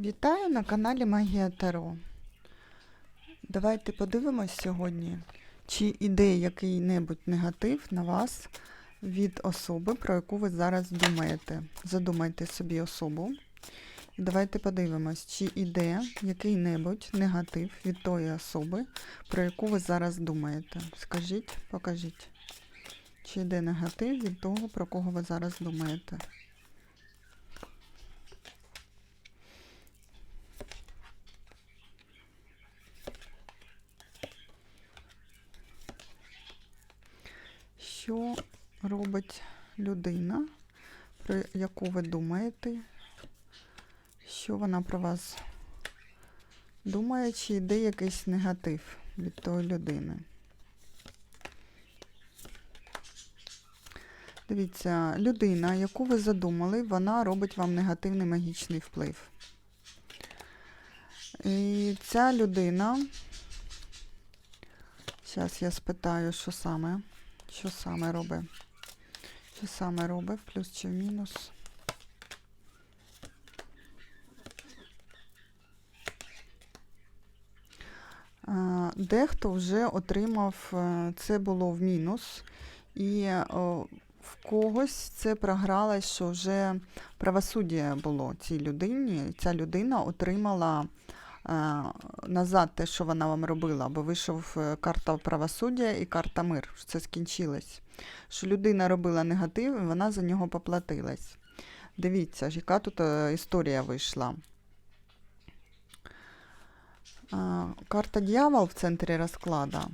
Вітаю на каналі Магія Таро. Давайте подивимось сьогодні, чи іде який-небудь негатив на вас від особи, про яку ви зараз думаєте. Задумайте собі особу. І давайте подивимось, чи іде який-небудь негатив від тої особи, про яку ви зараз думаєте. Скажіть, покажіть. Чи йде негатив від того, про кого ви зараз думаєте? Що робить людина, про яку ви думаєте? Що вона про вас думає, чи йде якийсь негатив від тої людини? Дивіться, людина, яку ви задумали, вона робить вам негативний магічний вплив. І ця людина. Зараз я спитаю, що саме. Що саме робить? Що саме робить? В плюс чи в мінус? Дехто вже отримав, е, це було в мінус, і в когось це програлось, що вже правосуддя було цій людині. Ця людина отримала е, назад те, що вона вам робила, бо вийшов е, карта правосуддя і карта мир. Це скінчилось. Що людина робила негатив, і вона за нього поплатилась. Дивіться, яка тут е, історія вийшла. Карта дьявол в центрі розклада.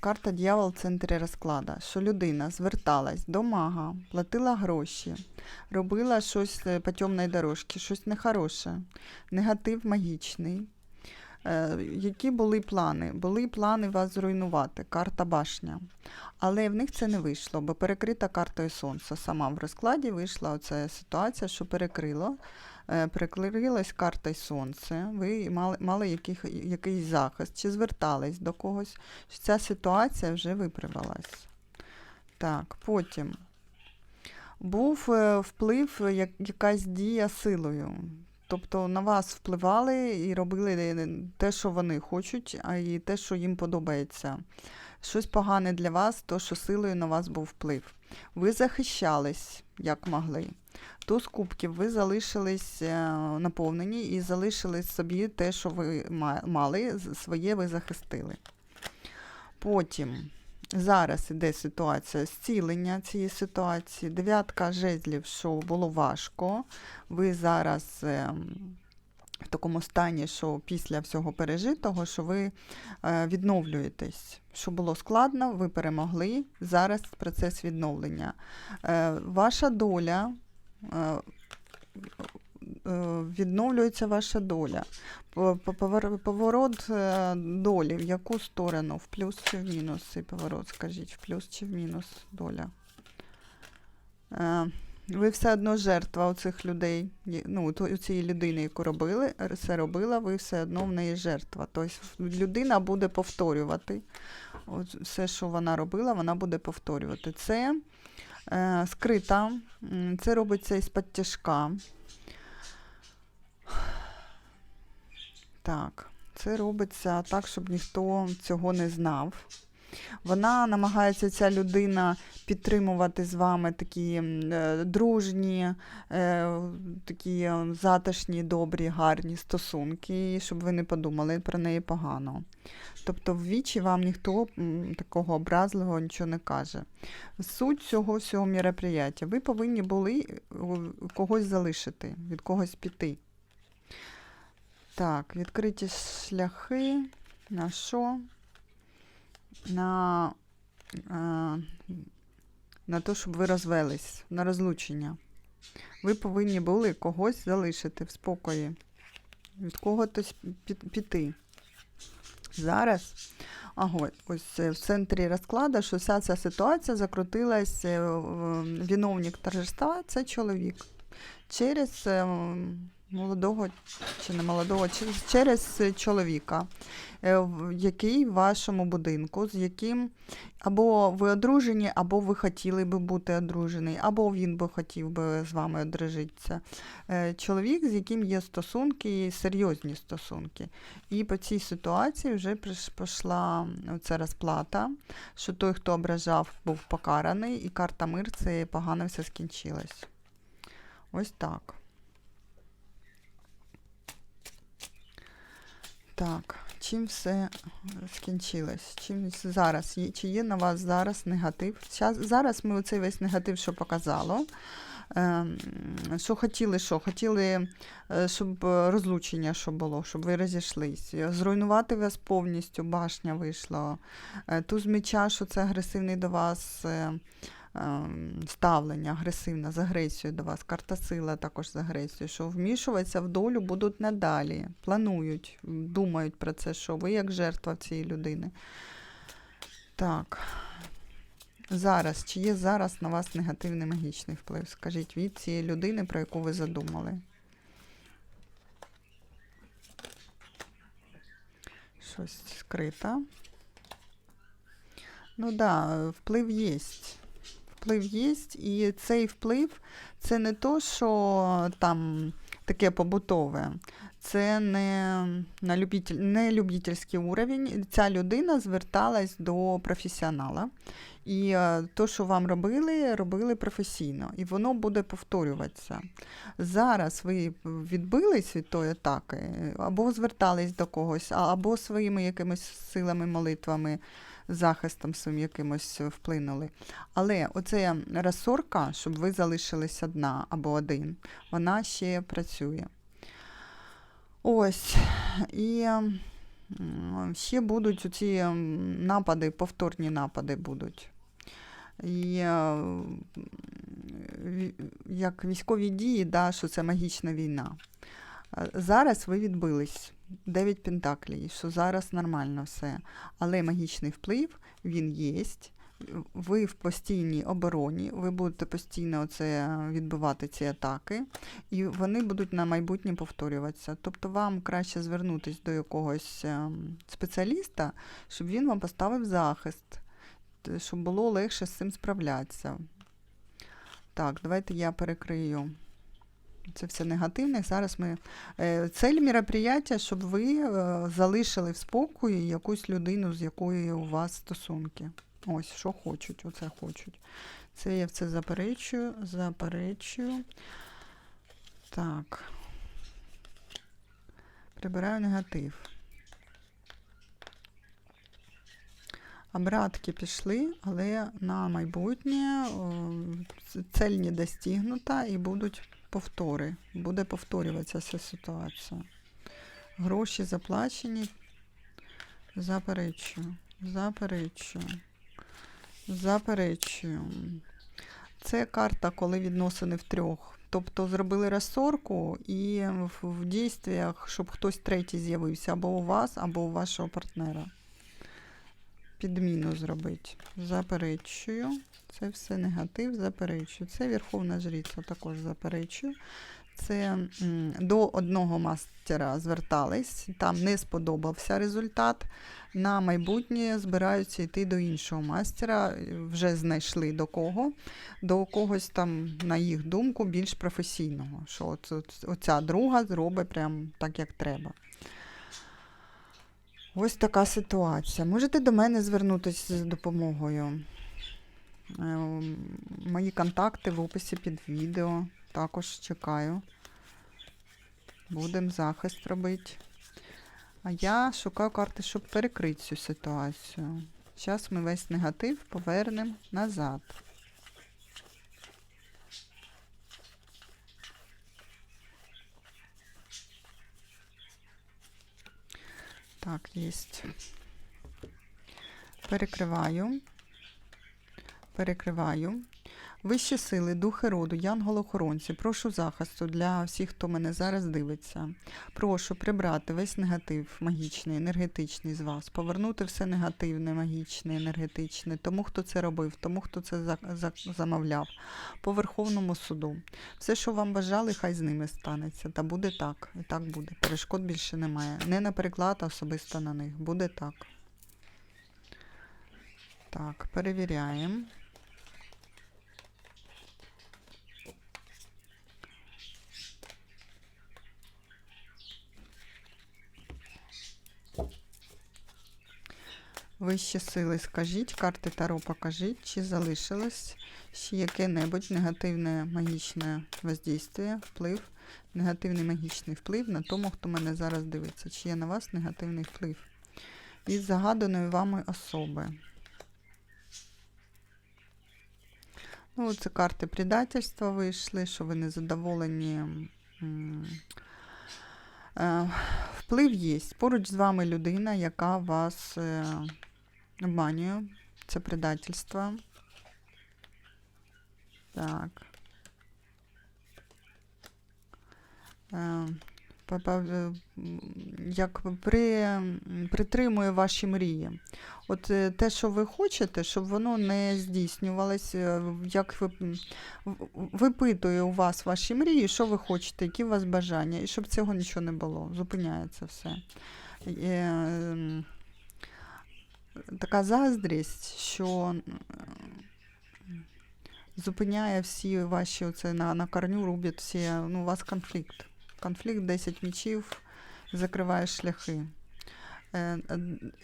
Карта дьявол в центрі розклада, що людина зверталась до мага, платила гроші, робила щось е, по темній дорожці, щось нехороше, негатив магічний. Е, які були плани? Були плани вас зруйнувати, карта башня. Але в них це не вийшло, бо перекрита картою сонця. Сама в розкладі вийшла оця ситуація, що перекрило. Е, Перекрилась картою сонце, ви мали, мали яких, якийсь захист, чи звертались до когось, що ця ситуація вже виправилась. Так, потім був е, вплив, як, якась дія силою. Тобто на вас впливали і робили е, те, що вони хочуть, а і те, що їм подобається. Щось погане для вас, то що силою на вас був вплив. Ви захищались, як могли. Туз кубків ви залишились е, наповнені і залишили собі те, що ви мали, своє ви захистили. Потім зараз іде ситуація зцілення цієї ситуації. Дев'ятка жезлів, що було важко. Ви зараз ем, в такому стані, що після всього пережитого, що ви е, відновлюєтесь. Що було складно, ви перемогли. Зараз процес відновлення. Е, Ваша доля. е, Відновлюється ваша доля. По- по- повор- Поворот долі в яку сторону? В плюс чи в мінус цей поворот? Скажіть, в плюс чи в мінус доля? Ви все одно жертва у цих людей, ну, у цієї людини, яку робили, це робила, ви все одно в неї жертва. Тобто людина буде повторювати. От все, що вона робила, вона буде повторювати. Це е, скрита, це робиться із-під тяжка. Так, це робиться так, щоб ніхто цього не знав. Вона намагається ця людина підтримувати з вами такі е, дружні, е, такі е, затишні, добрі, гарні стосунки, щоб ви не подумали про неї погано. Тобто в вічі вам ніхто такого образливого нічого не каже. Суть цього всього мероприяття. Ви повинні були когось залишити, від когось піти. Так, відкриті шляхи. На що? На, е, на те, щоб ви розвелись, на розлучення. Ви повинні були когось залишити в спокої, від когось піти. Зараз, ага, ось е, в центрі розкладу, що вся ця ситуація закрутилась, е, виновник торжества це чоловік. Через молодого чи не молодого, через чоловіка, е, який в вашому будинку, з яким або ви одружені, або ви хотіли би бути одружений, або він би хотів би з вами одружитися. Е, Чоловік, з яким є стосунки, серйозні стосунки. І по цій ситуації вже пішла ця розплата, що той, хто ображав, був покараний, і карта мир це погано все скінчилось. Ось так. Так, чим все скінчилось? Чим зараз? Чи є на вас зараз негатив? Зараз ми оцей весь негатив, що показало. Ем, що хотіли, що? Хотіли, е, щоб розлучення що було, щоб ви розійшлись. Зруйнувати вас повністю, башня вийшла. Е, Туз меча, що це агресивний до вас е, ставлення, агресивне, з агресією до вас. Карта сила також з агресією, що вмішуватися в долю будуть надалі. Планують, думають про це, що ви як жертва цієї людини. Так. Зараз, чи є зараз на вас негативний магічний вплив? Скажіть від цієї людини, про яку ви задумали. Щось скрито. Ну так, да, вплив є. Вплив є, і цей вплив це не то, що там таке побутове. Це не, на любитель, не любительський уровень. Ця людина зверталась до професіонала. І е, то, що вам робили, робили професійно, і воно буде повторюватися. Зараз ви відбились від тої атаки, або звертались до когось, або своїми якимись силами, молитвами, захистом своїм якимось вплинули. Але оця розсорка, щоб ви залишились одна або один, вона ще працює. Ось. І ще будуть оці напади, повторні напади будуть. І е, як військові дії, да, що це магічна війна. Е, Зараз ви відбились. Дев'ять пентаклей, що зараз нормально все. Але магічний вплив, він є. Ви в постійній обороні, ви будете постійно оце відбивати ці атаки, і вони будуть на майбутнє повторюватися. Тобто вам краще звернутися до якогось ем, спеціаліста, щоб він вам поставив захист, щоб було легше з цим справлятися. Так, давайте я перекрию. Це все негативне. Зараз ми. Е, Цель мероприятия, щоб ви е, залишили в спокої якусь людину, з якою у вас стосунки. Ось, що хочуть, оце хочуть. Це я все заперечую, заперечую. Так. Прибираю негатив. Обратки пішли, але на майбутнє цель не достигнута і будуть повтори. Буде повторюватися ця ситуація. Гроші заплачені. Заперечую. Заперечую. Заперечую. Це карта, коли відносини в трьох. Тобто зробили розсорку і в, дійствіях, щоб хтось третій з'явився або у вас, або у вашого партнера. Підміну зробити. Заперечую. Це все негатив, заперечую. Це Верховна Жриця також заперечую. Це до одного мастера звертались, там не сподобався результат. На майбутнє збираються йти до іншого мастера, вже знайшли до кого, до когось там, на їх думку, більш професійного. Що оця друга зробить прям так, як треба. Ось така ситуація. Можете до мене звернутися з допомогою. Е, Мої контакти в описі під відео. Також чекаю. Будемо захист робити. А я шукаю карти, щоб перекрити цю ситуацію. Зараз ми весь негатив повернемо назад. Так, єсть. Перекриваю. Перекриваю. Вищі сили, духи роду, янголохоронці, прошу захисту для всіх, хто мене зараз дивиться. Прошу прибрати весь негатив магічний, енергетичний з вас, повернути все негативне, магічне, енергетичне, тому, хто це робив, тому, хто це за- за- замовляв, по Верховному суду. Все, що вам бажали, хай з ними станеться. Та буде так. І так буде. Перешкод більше немає. Не на переклад, особисто на них. Буде так. Так, перевіряємо. Вищі сили, скажіть, карти Таро покажіть, чи залишилось ще яке-небудь негативне магічне воздействие, вплив, негативний магічний вплив на тому, хто мене зараз дивиться. Чи є на вас негативний вплив від загаданої вами особи. Ну, це карти предательства вийшли, що ви не задоволені. е, Вплив є. Поруч з вами людина, яка вас обманює. Це предательство. Так. Е, е, Як при, притримує ваші мрії. От е, те, що ви хочете, щоб воно не здійснювалось, як ви випитує у вас ваші мрії, що ви хочете, які у вас бажання, і щоб цього нічого не було. Зупиняється все. Така заздрість, що зупиняє всі ваші оце на, на корню рубить всі, ну, у вас конфлікт. Конфлікт 10 мічів закриває шляхи. Е,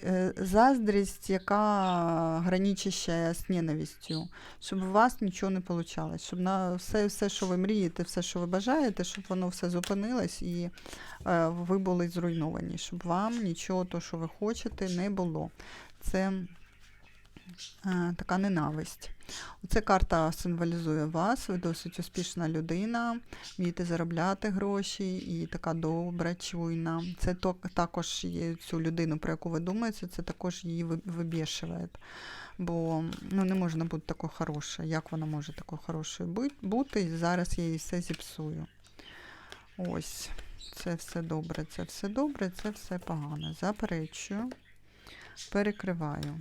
е, Заздрість, яка граничаща з ненавістю, щоб у вас нічого не вийшло, щоб на все, все, що ви мрієте, все, що ви бажаєте, щоб воно все зупинилось і е, ви були зруйновані, щоб вам нічого, то, що ви хочете, не було. Це така ненависть. Оця карта символізує вас, ви досить успішна людина, вмієте заробляти гроші і така добра, чуйна. Це також є цю людину, про яку ви думаєте, це також її ви- вибішує. Бо ну, не можна бути такою хорошою. Як вона може такою хорошою бути? І зараз я їй все зіпсую. Ось, це все добре, це все добре, це все погано. Заперечую, перекриваю.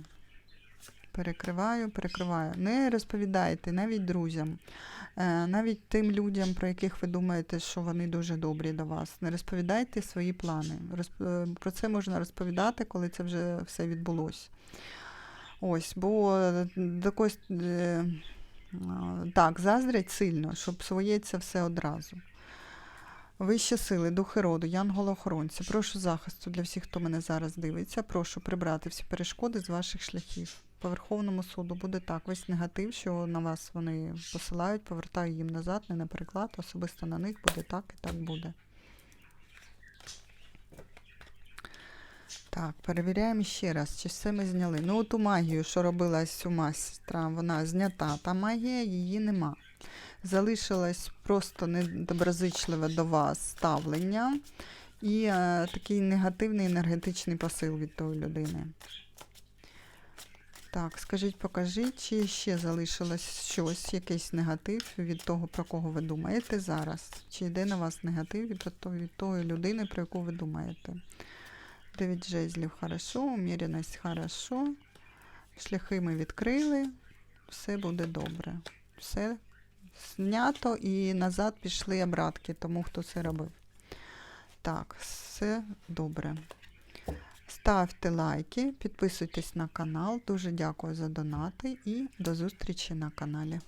Перекриваю, перекриваю. Не розповідайте навіть друзям, е, навіть тим людям, про яких ви думаєте, що вони дуже добрі до вас. Не розповідайте свої плани. Е, Про це можна розповідати, коли це вже все відбулося. Ось, бо е, а, так, заздрять сильно, щоб своє це все одразу. Вищі сили, духи роду, янголи-охоронці, прошу захисту для всіх, хто мене зараз дивиться. Прошу прибрати всі перешкоди з ваших шляхів. По Верховному суду буде так. Весь негатив, що на вас вони посилають, повертаю їм назад, не на переклад, особисто на них буде так і так буде. Так, перевіряємо ще раз, чи все ми зняли. Ну, ту магію, що робила цю майстра, вона знята. Та магія її нема. Залишилось просто недоброзичливе до вас ставлення і е, такий негативний енергетичний посил від тої людини. Так, скажіть, покажіть, чи ще залишилось щось, якийсь негатив від того, про кого ви думаєте зараз? Чи йде на вас негатив від, від тої людини, про яку ви думаєте? Дев'ять жезлів хорошо, уміреність хорошо. Шляхи ми відкрили, все буде добре. Все знято і назад пішли обратки тому, хто це робив. Так, все добре. Ставте лайки, підписуйтесь на канал. Дуже дякую за донати і до зустрічі на каналі.